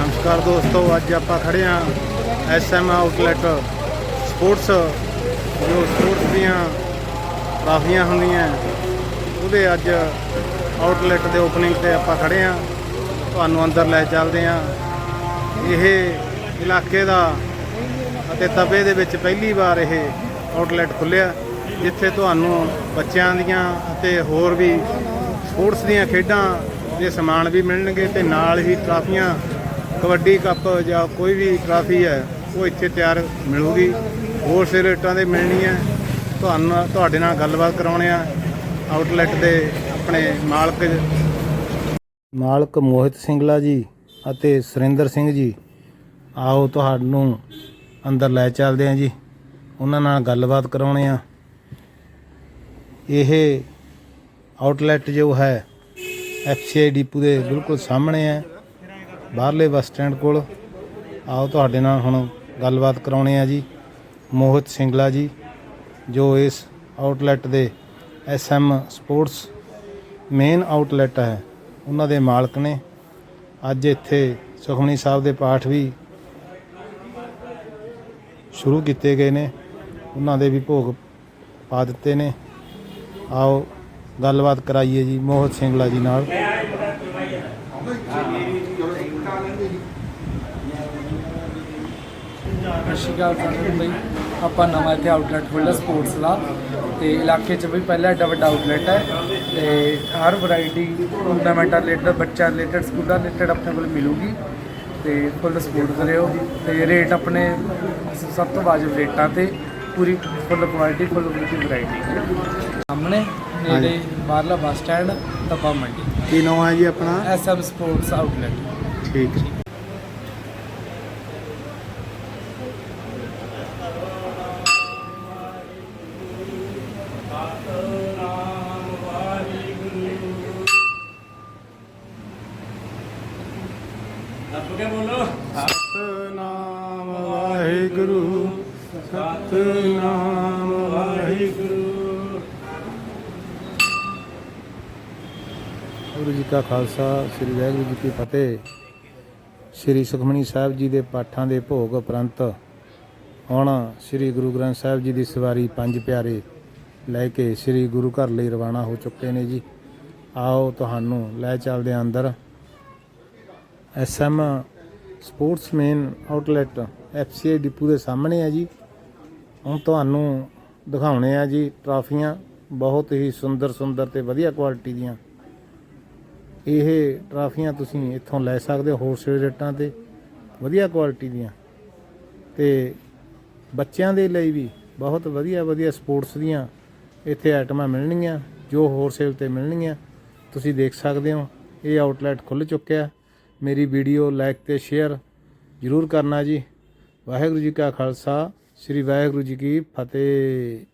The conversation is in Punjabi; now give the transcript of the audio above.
ਨਮਸਕਾਰ ਦੋਸਤੋ, ਅੱਜ ਆਪਾਂ ਖੜੇ ਆ ਐਸਐਮ ਆਊਟਲੈਟ ਸਪੋਰਟਸ ਜੋ ਸਪੋਰਟਸ ਦੀਆਂ ਟਰਾਫੀਆਂ ਹੁੰਦੀਆਂ ਉਹਦੇ ਅੱਜ ਆਊਟਲੈਟ ਦੇ ਓਪਨਿੰਗ ਤੇ ਆਪਾਂ ਖੜੇ ਆ ਤੁਹਾਨੂੰ ਅੰਦਰ ਲੈ ਚੱਲਦੇ ਆ ਇਹ ਇਲਾਕੇ ਦਾ ਅਤੇ ਤਵੇ ਦੇ ਵਿੱਚ ਪਹਿਲੀ ਵਾਰ ਇਹ ਆਊਟਲੈਟ ਖੁੱਲਿਆ ਜਿੱਥੇ ਤੁਹਾਨੂੰ ਬੱਚਿਆਂ ਦੀਆਂ ਅਤੇ ਹੋਰ ਵੀ ਸਪੋਰਟਸ ਦੀਆਂ ਖੇਡਾਂ ਦੇ ਸਮਾਨ ਵੀ ਮਿਲਣਗੇ ਤੇ ਨਾਲ ਹੀ ਟਰਾਫੀਆਂ ਕਬੱਡੀ ਕੱਪ ਜਾਂ ਕੋਈ ਵੀ ਟਰਾਫੀ ਹੈ, ਉਹ ਇੱਥੇ ਤਿਆਰ ਮਿਲੂਗੀ। ਹੋਰ ਸੇ ਰੇਟਾਂ ਦੇ ਮਿਲਣੀ ਹੈ। ਤੁਹਾਨੂੰ ਤੁਹਾਡੇ ਨਾਲ ਗੱਲਬਾਤ ਕਰਾਉਣੇ ਆ। ਆਊਟਲੈਟ ਦੇ ਆਪਣੇ ਮਾਲਕ ਮਾਲਕ ਮੋਹਿਤ ਸਿੰਘਲਾ ਜੀ ਅਤੇ ਸੁਰਿੰਦਰ ਸਿੰਘ ਜੀ, ਆਓ ਤੁਹਾਨੂੰ ਅੰਦਰ ਲੈ ਚੱਲਦੇ ਹਾਂ ਜੀ। ਉਹਨਾਂ ਨਾਲ ਗੱਲਬਾਤ ਕਰਾਉਣੇ ਆ। ਇਹ ਆਊਟਲੈਟ ਜੋ ਹੈ ਐਫਸੀਆਈ ਡਿਪੂ ਦੇ ਬਿਲਕੁਲ ਸਾਹਮਣੇ ਹੈ। ਬਾਹਰਲੇ ਬੱਸ ਸਟੈਂਡ ਕੋਲ। ਆਓ ਤੁਹਾਡੇ ਨਾਲ ਹੁਣ ਗੱਲਬਾਤ ਕਰਾਉਣੇ ਆ ਜੀ। ਮੋਹਿਤ ਸਿੰਗਲਾ ਜੀ, ਜੋ ਇਸ ਆਊਟਲੈਟ ਦੇ ਐਸਐਮ ਸਪੋਰਟਸ ਮੇਨ ਆਊਟਲੈਟ ਹੈ, ਉਹਨਾਂ ਦੇ ਮਾਲਕ ਨੇ। ਅੱਜ ਇੱਥੇ ਸੁਖਮਨੀ ਸਾਹਿਬ ਦੇ ਪਾਠ ਵੀ ਸ਼ੁਰੂ ਕੀਤੇ ਗਏ ਨੇ। ਉਹਨਾਂ ਦੇ ਵੀ ਭੋਗ ਪਾ ਦਿੱਤੇ ਨੇ। ਆਓ ਗੱਲਬਾਤ ਕਰਾਈਏ ਜੀ ਮੋਹਿਤ ਸਿੰਗਲਾ ਜੀ ਨਾਲ। ਸਤਿ ਸ਼੍ਰੀ ਅਕਾਲ ਸਾਰਿਆਂ ਨੂੰ ਬਈ। ਆਪਾਂ ਨਵਾਂ ਇੱਥੇ ਆਊਟਲੈਟ ਖੋਲ੍ਹਿਆ ਸਪੋਰਟਸ ਦਾ ਤੇ ਇਲਾਕੇ 'ਚ ਵੀ ਪਹਿਲਾ ਐਡਾ ਵੱਡਾ ਆਊਟਲੈਟ ਹੈ ਤੇ ਹਰ ਵੈਰਾਈਟੀ ਟੂਰਨਾਮੈਂਟਾਂ ਰਿਲੇਟਡ ਬੱਚਾ ਰਿਲੇਟਡ ਸਕੂਲਾਂ ਰਿਲੇਟਡ ਆਪਣੇ ਕੋਲ ਮਿਲੂਗੀ ਤੇ ਫੁੱਲ ਸਪੋਰਟ ਕਰਿਓ ਤੇ ਰੇਟ ਆਪਣੇ ਸਭ ਤੋਂ ਵਾਜਬ ਰੇਟਾਂ ਤੇ ਪੂਰੀ full quality full quality variety ਸਾਹਮਣੇ ਨੇੜੇ ਬਾਹਰਲਾ ਬੱਸ ਸਟੈਂਡ ਤਪਾ ਮੰਡੀ। ਕੀ ਨਾਮ ਹੈ ਜੀ ਆਪਣਾ? ਐਸਐਮ ਸਪੋਰਟਸ ਆਊਟਲੈਟ ਠੀਕ ਹੈ। ਸਤਨਾਮ ਵਾਹਿਗੁਰੂ। ਸਤਨਾਮ ਵਾਹਿਗੁਰੂ। ਵਾਹਿਗੁਰੂ ਜੀ ਕਾ ਖਾਲਸਾ, ਸ੍ਰੀ ਵਾਹਿਗੁਰੂ ਜੀ ਕੀ ਫਤਿਹ। ਸ੍ਰੀ ਸੁਖਮਨੀ ਸਾਹਿਬ ਜੀ ਦੇ ਪਾਠਾਂ ਦੇ ਭੋਗ ਉਪਰੰਤ ਹੁਣ ਸ੍ਰੀ ਗੁਰੂ ਗ੍ਰੰਥ ਸਾਹਿਬ ਜੀ ਦੀ ਸਵਾਰੀ ਪੰਜ ਪਿਆਰੇ ਲੈ ਕੇ ਸ੍ਰੀ ਗੁਰੂ ਘਰ ਲਈ ਰਵਾਨਾ ਹੋ ਚੁੱਕੇ ਨੇ ਜੀ। ਆਓ ਤੁਹਾਨੂੰ ਲੈ ਚੱਲਦੇ ਹਾਂ ਅੰਦਰ। SM sportsman outlet FCI depot ਦੇ ਸਾਹਮਣੇ ਹੈ ਜੀ। ਹੁਣ ਤੁਹਾਨੂੰ ਦਿਖਾਉਣੇ ਆ ਜੀ ਟਰਾਫੀਆਂ, ਬਹੁਤ ਹੀ ਸੁੰਦਰ ਸੁੰਦਰ ਤੇ ਵਧੀਆ ਕੁਆਲਿਟੀ ਦੀਆਂ ਇਹ ਟਰਾਫੀਆਂ ਤੁਸੀਂ ਇੱਥੋਂ ਲੈ ਸਕਦੇ ਹੋ ਹੋਲਸੇਲ ਰੇਟਾਂ ਤੇ, ਵਧੀਆ ਕੁਆਲਿਟੀ ਦੀਆਂ। ਤੇ ਬੱਚਿਆਂ ਦੇ ਲਈ ਵੀ ਬਹੁਤ ਵਧੀਆ ਵਧੀਆ ਸਪੋਰਟਸ ਦੀਆਂ ਇੱਥੇ ਆਈਟਮਾਂ ਮਿਲਣਗੀਆਂ, ਜੋ ਹੋਲਸੇਲ ਤੇ ਮਿਲਣਗੀਆਂ। ਤੁਸੀਂ ਦੇਖ ਸਕਦੇ ਹੋ, ਇਹ ਆਊਟਲੈਟ ਖੁੱਲ ਚੁੱਕਿਆ ਮੇਰੀ ਵੀਡੀਓ ਲਾਈਕ ਤੇ ਸ਼ੇਅਰ ਜ਼ਰੂਰ ਕਰਨਾ ਜੀ। ਵਾਹਿਗੁਰੂ ਜੀ ਕਾ ਖਾਲਸਾ, ਸ੍ਰੀ ਵਾਹਿਗੁਰੂ ਜੀ ਕੀ ਫਤਿਹ।